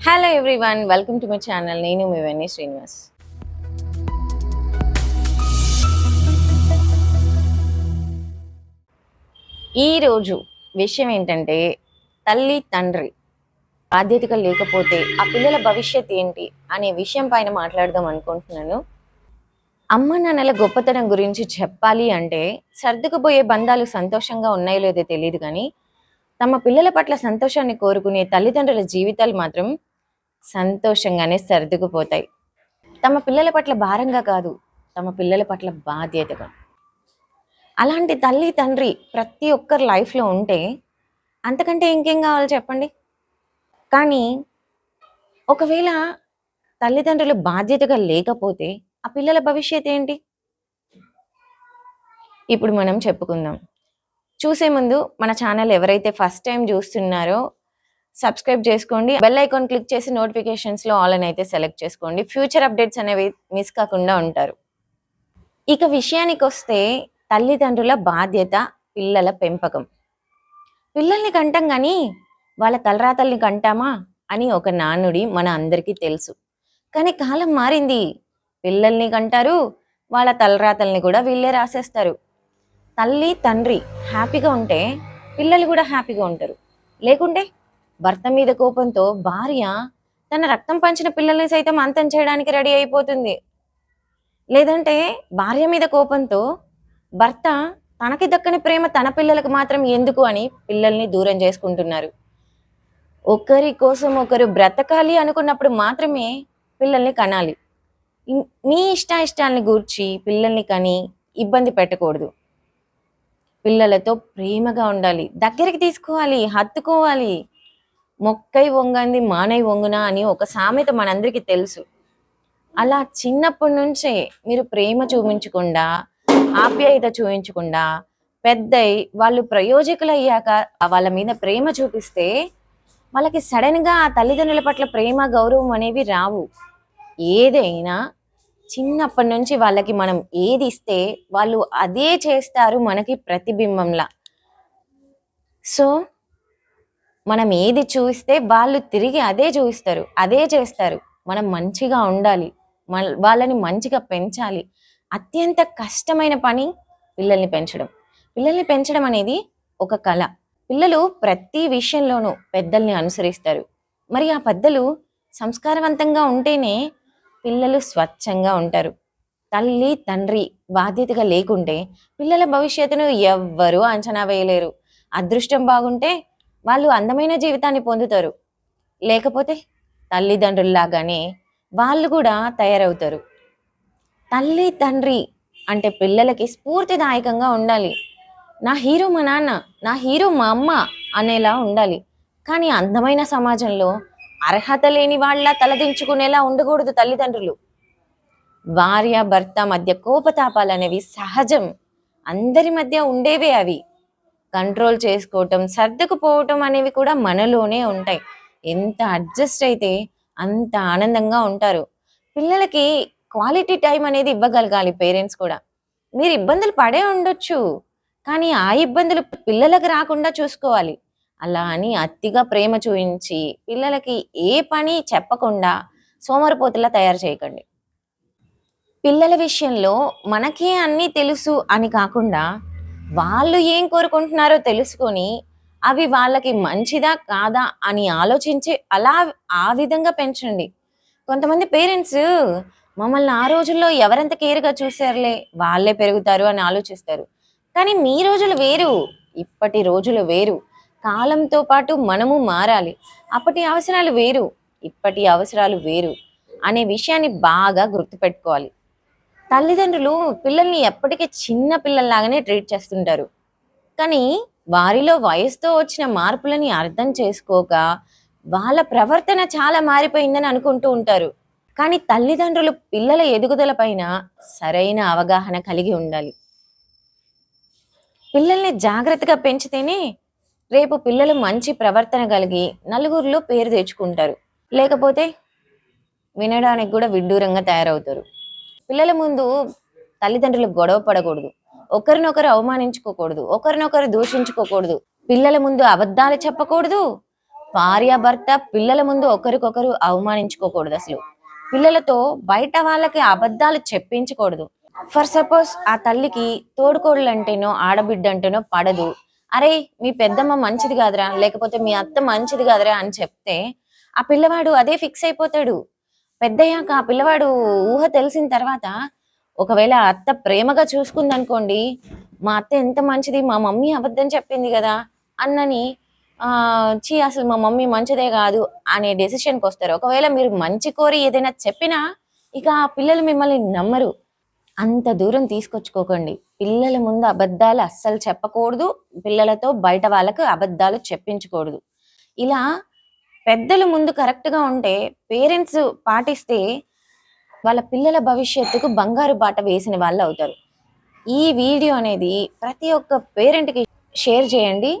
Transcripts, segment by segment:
Hello everyone welcome to my channel నేను మీ వెన్నీ శ్రీనివాస్ ఈరోజు విషయం ఏంటంటే తల్లి తండ్రి బాధ్యతగా లేకపోతే ఆ పిల్లల భవిష్యత్ ఏంటి అనే విషయం పైన మాట్లాడదాం అనుకుంటున్నాను. అమ్మ నాన్నల గొప్పతనం గురించి చెప్పాలి అంటే సర్దుకుపోయే బంధాలు సంతోషంగా ఉన్నాయో లేదో తెలియదు కానీ తమ పిల్లల పట్ల సంతోషాన్ని కోరుకునే తల్లిదండ్రుల జీవితాలు మాత్రం సంతోషంగానే సర్దుకుపోతాయి. తమ పిల్లల పట్ల భారంగా కాదు తమ పిల్లల పట్ల బాధ్యతగా. అలాంటి తల్లి తండ్రి ప్రతి ఒక్కరి లైఫ్లో ఉంటే అంతకంటే ఇంకేం కావాలి చెప్పండి? కానీ ఒకవేళ తల్లిదండ్రులు బాధ్యతగా లేకపోతే ఆ పిల్లల భవిష్యత్ ఏంటి? ఇప్పుడు మనం చెప్పుకుందాం. చూసే ముందు మన ఛానల్ ఎవరైతే ఫస్ట్ టైం చూస్తున్నారో సబ్స్క్రైబ్ చేసుకోండి. బెల్ ఐకాన్ క్లిక్ చేసి నోటిఫికేషన్స్లో ఆల్ అని అయితే సెలెక్ట్ చేసుకోండి. ఫ్యూచర్ అప్డేట్స్ అనేవి మిస్ కాకుండా ఉంటారు. ఇక విషయానికి వస్తే తల్లిదండ్రుల బాధ్యత పిల్లల పెంపకం. పిల్లల్ని కంటాం కానీ వాళ్ళ తలరాతల్ని కంటామా అని ఒక నానుడి మన అందరికీ తెలుసు. కానీ కాలం మారింది. పిల్లల్ని కంటారు వాళ్ళ తలరాతల్ని కూడా వీళ్ళే రాసేస్తారు. తల్లి తండ్రి హ్యాపీగా ఉంటే పిల్లలు కూడా హ్యాపీగా ఉంటారు. లేకుంటే భర్త మీద కోపంతో భార్య తన రక్తం పంచిన పిల్లల్ని సైతం అంతం చేయడానికి రెడీ అయిపోతుంది. లేదంటే భార్య మీద కోపంతో భర్త తనకి దక్కని ప్రేమ తన పిల్లలకు మాత్రం ఎందుకు అని పిల్లల్ని దూరం చేసుకుంటున్నారు. ఒకరి కోసం ఒకరు బ్రతకాలి అనుకున్నప్పుడు మాత్రమే పిల్లల్ని కనాలి. మీ ఇష్ట గూర్చి పిల్లల్ని కని ఇబ్బంది పెట్టకూడదు. పిల్లలతో ప్రేమగా ఉండాలి. దగ్గరికి తీసుకోవాలి హత్తుకోవాలి. మొక్కై వంగంది మానై వంగునా అని ఒక సామెత మనందరికీ తెలుసు. అలా చిన్నప్పటి నుంచే మీరు ప్రేమ చూపించకుండా ఆప్యాయత చూపించకుండా పెద్దయి వాళ్ళు ప్రయోజకులు అయ్యాక వాళ్ళ మీద ప్రేమ చూపిస్తే వాళ్ళకి సడన్గా ఆ తల్లిదండ్రుల పట్ల ప్రేమ గౌరవం అనేవి రావు. ఏదైనా చిన్నప్పటి నుంచి వాళ్ళకి మనం ఏది ఇస్తే వాళ్ళు అదే చేస్తారు మనకి ప్రతిబింబంలా. సో మనం ఏది చూస్తే వాళ్ళు తిరిగి అదే చూపిస్తారు అదే చేస్తారు. మనం మంచిగా ఉండాలి వాళ్ళని మంచిగా పెంచాలి. అత్యంత కష్టమైన పని పిల్లల్ని పెంచడం. పిల్లల్ని పెంచడం అనేది ఒక కళ. పిల్లలు ప్రతి విషయంలోనూ పెద్దల్ని అనుసరిస్తారు. మరి ఆ పెద్దలు సంస్కారవంతంగా ఉంటేనే పిల్లలు స్వచ్ఛంగా ఉంటారు. తల్లి తండ్రి బాధ్యతగా లేకుంటే పిల్లల భవిష్యత్తును ఎవ్వరూ అంచనా వేయలేరు. అదృష్టం బాగుంటే వాళ్ళు అందమైన జీవితాన్ని పొందుతారు. లేకపోతే తల్లిదండ్రుల్లాగానే వాళ్ళు కూడా తయారవుతారు. తల్లి తండ్రి అంటే పిల్లలకి స్ఫూర్తిదాయకంగా ఉండాలి. నా హీరో మా నాన్న నా హీరో మా అమ్మ అనేలా ఉండాలి. కానీ అందమైన సమాజంలో అర్హత లేని వాళ్ళ తలదించుకునేలా ఉండకూడదు తల్లిదండ్రులు. భార్య భర్త మధ్య కోపతాపాలు అనేవి సహజం. అందరి మధ్య ఉండేవే అవి. కంట్రోల్ చేసుకోవటం సర్దుకుపోవటం అనేవి కూడా మనలోనే ఉంటాయి. ఎంత అడ్జస్ట్ అయితే అంత ఆనందంగా ఉంటారు. పిల్లలకి క్వాలిటీ టైం అనేది ఇవ్వగలగాలి పేరెంట్స్ కూడా. మీరు ఇబ్బందులు పడే ఉండొచ్చు కానీ ఆ ఇబ్బందులు పిల్లలకు రాకుండా చూసుకోవాలి. అలా అని అతిగా ప్రేమ చూపించి పిల్లలకి ఏ పని చెప్పకుండా సోమరిపోతులా తయారు చేయకండి. పిల్లల విషయంలో మనకే అన్నీ తెలుసు అని కాకుండా వాళ్ళు ఏం కోరుకుంటున్నారో తెలుసుకొని అవి వాళ్ళకి మంచిదా కాదా అని ఆలోచించి అలా ఆ విధంగా పెంచండి. కొంతమంది పేరెంట్స్ మమ్మల్ని ఆ రోజుల్లో ఎవరెంత కేర్గా చూసారులే వాళ్ళే పెరుగుతారు అని ఆలోచిస్తారు. కానీ మీ రోజులు వేరు ఇప్పటి రోజులు వేరు. కాలంతో పాటు మనము మారాలి. అప్పటి అవసరాలు వేరు ఇప్పటి అవసరాలు వేరు అనే విషయాన్ని బాగా గుర్తుపెట్టుకోవాలి. తల్లిదండ్రులు పిల్లల్ని ఎప్పటికీ చిన్న పిల్లల్లాగానే ట్రీట్ చేస్తుంటారు. కానీ వారిలో వయసుతో వచ్చిన మార్పులని అర్థం చేసుకోక వాళ్ళ ప్రవర్తన చాలా మారిపోయిందని అనుకుంటూ ఉంటారు. కానీ తల్లిదండ్రులు పిల్లల ఎదుగుదల పైన సరైన అవగాహన కలిగి ఉండాలి. పిల్లల్ని జాగ్రత్తగా పెంచితేనే రేపు పిల్లలు మంచి ప్రవర్తన కలిగి నలుగురిలో పేరు తెచ్చుకుంటారు. లేకపోతే వినడానికి కూడా విడ్డూరంగా తయారవుతారు. పిల్లల ముందు తల్లిదండ్రులు గొడవ పడకూడదు. ఒకరినొకరు అవమానించుకోకూడదు. ఒకరినొకరు దూషించుకోకూడదు. పిల్లల ముందు అబద్ధాలు చెప్పకూడదు. భార్యాభర్త పిల్లల ముందు ఒకరికొకరు అవమానించుకోకూడదు అసలు. పిల్లలతో బయట వాళ్ళకి అబద్ధాలు చెప్పించకూడదు. ఫర్ సపోజ్ ఆ తల్లికి తోడుకోడలు అంటేనో ఆడబిడ్డ అంటేనో పడదు. అరే మీ పెద్దమ్మ మంచిది కాదురా లేకపోతే మీ అత్త మంచిది కాదురా అని చెప్తే ఆ పిల్లవాడు అదే ఫిక్స్ అయిపోతాడు. పెద్దయ్యాక ఆ పిల్లవాడు ఊహ తెలిసిన తర్వాత ఒకవేళ అత్త ప్రేమగా చూసుకుంది అనుకోండి మా అత్త ఎంత మంచిది మా మమ్మీ అబద్ధం చెప్పింది కదా అన్నని చీ అసలు మా మమ్మీ మంచిదే కాదు అనే డెసిషన్కి వస్తారు. ఒకవేళ మీరు మంచి కోరి ఏదైనా చెప్పినా ఇక ఆ పిల్లలు మిమ్మల్ని నమ్మరు. అంత దూరం తీసుకొచ్చుకోకండి. పిల్లల ముందు అబద్ధాలు అస్సలు చెప్పకూడదు. పిల్లలతో బయట వాళ్ళకు అబద్ధాలు చెప్పించకూడదు. ఇలా పెద్దలు ముందు కరెక్ట్గా ఉంటే పేరెంట్స్ పాటిస్తే వాళ్ళ పిల్లల భవిష్యత్తుకు బంగారు బాట వేసిన వాళ్ళు అవుతారు. ఈ వీడియో అనేది ప్రతి ఒక్క పేరెంట్కి షేర్ చేయండి.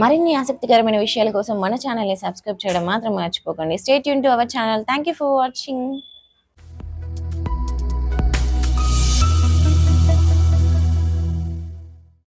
మరిన్ని ఆసక్తికరమైన విషయాల కోసం మన ఛానల్ని సబ్స్క్రైబ్ చేయడం మాత్రం మర్చిపోకండి. Stay Yoon to our channel thank you for watching